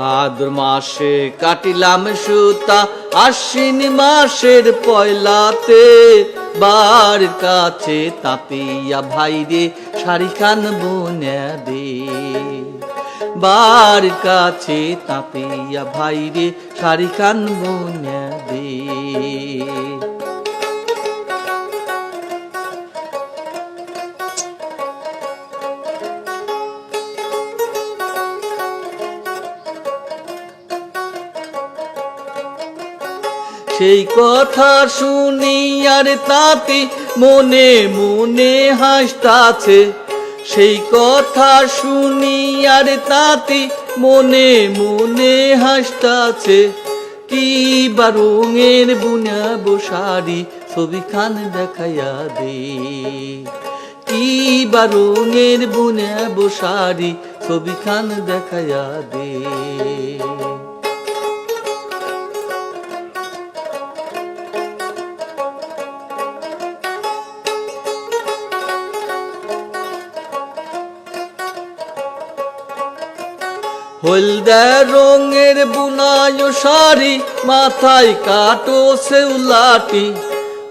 ভাদ্র মাসে কাটিলাম সুতা, আশ্বিন মাসের পয়লাতে বার কাছে তাপিয়া ভাইরে শাড়ি বনে দে। বার কাছে তাপিয়া ভাইরে শাড়ি বনে বোনে দে। সেই কথা শুনি আর তাতে মনে মনে হাসতাছে। সেই কথা শুনি আর তাতে মনে মনে হাসতাছে। কি বা রঙের বুনা বসারি ছবি খান দেখাইয়া দে। কি বা রঙের বুনা বসারি ছবি খান দেখাইয়া দে। হলদে রঙের বুনায় শাড়ি, মাথায় কাটো সেউলাটি।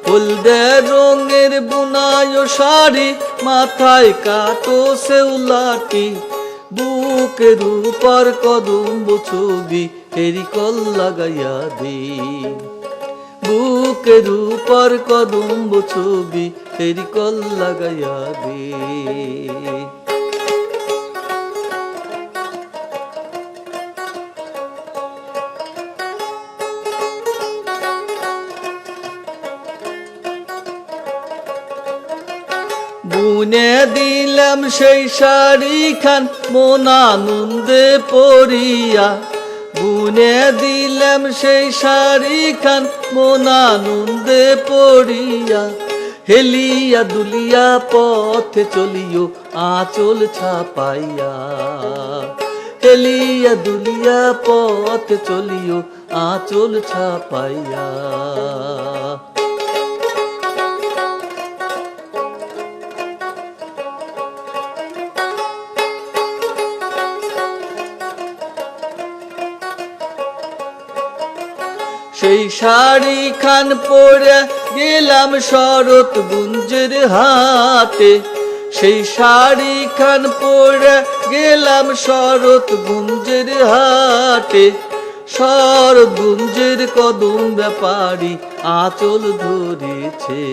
হলদে রঙের বুনায় শাড়ি, মাথায় কাটো সেউলাটি। বুকের উপর কদম ছবি হেরিকল লাগাইয়া দে। বুকের উপর কদম ছবি হেরিকল লাগাইয়া দে। বুনে দিলাম সেই শাড়ি খান মন আনন্দে পড়িয়া বুনে দিলাম সেই শাড়ি খান মন আনন্দে পড়িয়া হেলিয়া দুলিয়া পথে চলিও আঁচল ছাপাইয়া। হেলিয়া দুলিয়া পথে চলিও আঁচল ছাপাইয়া। সেই শাড়ি খান পরে গেলাম শরৎ গুঞ্জের হাতে। সেই শাড়ি খান পরে গেলাম শরৎ গুঞ্জের হাটে শরৎ গুঞ্জের কদম ব্যাপারী আঁচল ধরেছে।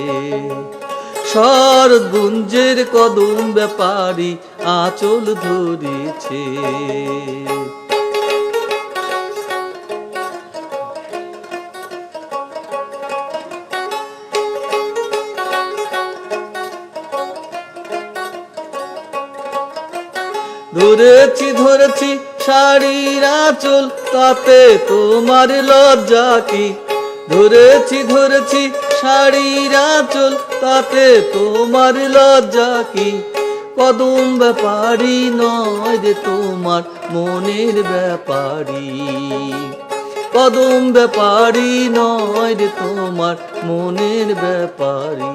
শরৎ গুঞ্জের কদম ব্যাপারী আঁচল ধরেছে। ধরেছি ধরেছি শাড়ির আঁচল, তাতে তোমার লজ্জা কি? ধরেছি ধরেছি শাড়ির আঁচল, তাতে তোমার লজ্জা কি? কদম ব্যাপারী নয় রে তোমার মনের ব্যাপারী। কদম ব্যাপারী নয় রে তোমার মনের ব্যাপারী।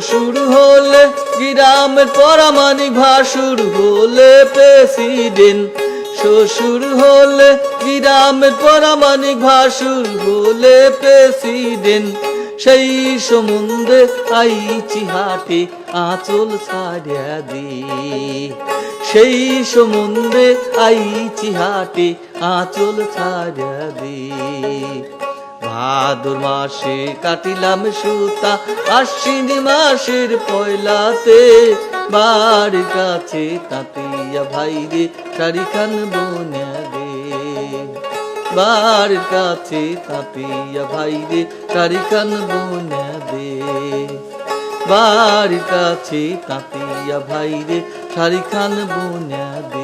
শ্বশুর হলে গ্রামের পরামানিক ভাসুর হলে প্রেসিডেন্ট। শ্বশুর হলে গ্রামের পরামানিক ভাসুর হলে প্রেসিডেন্ট। সেই সম্বন্ধে আইছি হাটে আঁচল ছাড়িয়া দে। সেই সম্বন্ধে আইছি হাটে আঁচল ছাড়িয়া দে। ভাদর মাসে কাটিলাম সুতা আশ্বিন মাসের পয়লাতে। বাড়ির কাছে তাঁতিয়া ভাইরে শাড়ি খান বনে দে বাড়ির কাছে তাঁতিয়া ভাইরে শাড়ি খান বনে দে বাড়ির কাছে তাঁতিয়া ভাইরে শাড়ি খান বনে দে